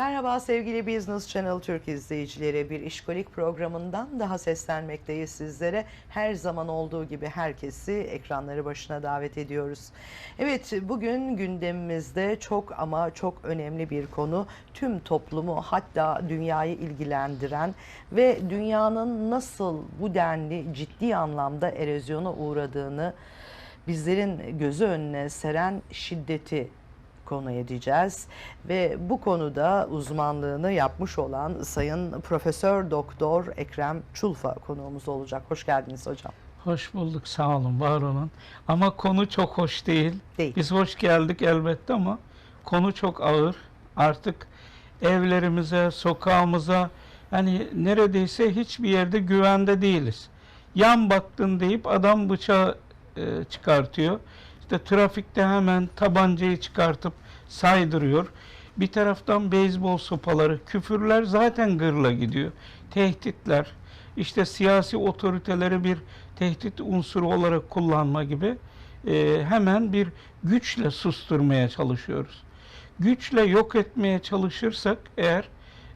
Merhaba sevgili Business Channel Türk izleyicileri. Bir işkolik programından daha seslenmekteyiz sizlere. Her zaman olduğu gibi herkesi ekranları başına davet ediyoruz. Evet bugün gündemimizde çok ama çok önemli bir konu. Tüm toplumu hatta dünyayı ilgilendiren ve dünyanın nasıl bu denli ciddi anlamda erozyona uğradığını bizlerin gözü önüne seren şiddeti konu edeceğiz ve bu konuda uzmanlığını yapmış olan Sayın Profesör Doktor Ekrem Çulfa konuğumuz olacak. Hoş geldiniz hocam. Hoş bulduk, sağ olun, var olun. Ama konu çok hoş değil. Değil. Biz hoş geldik elbette ama konu çok ağır. Artık evlerimize, sokağımıza, hani neredeyse hiçbir yerde güvende değiliz. Yan baktın deyip adam bıçağı e, çıkartıyor. İşte trafikte hemen tabancayı çıkartıp saydırıyor. Bir taraftan beyzbol sopaları, küfürler zaten gırla gidiyor. Tehditler, işte siyasi otoriteleri bir tehdit unsuru olarak kullanma gibi e, hemen bir güçle susturmaya çalışıyoruz. Güçle yok etmeye çalışırsak eğer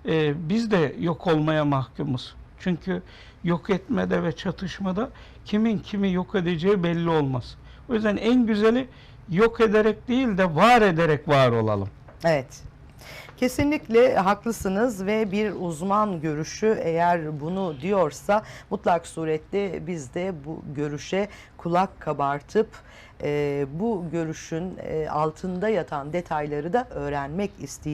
e, biz de yok olmaya mahkumuz. Çünkü yok etmede ve çatışmada kimin kimi yok edeceği belli olmaz. O yüzden en güzeli yok ederek değil de var ederek var olalım. Evet. Kesinlikle haklısınız ve bir uzman görüşü eğer bunu diyorsa mutlak surette biz de bu görüşe kulak kabartıp e, bu görüşün e, altında yatan detayları da öğrenmek isteyeceğiz.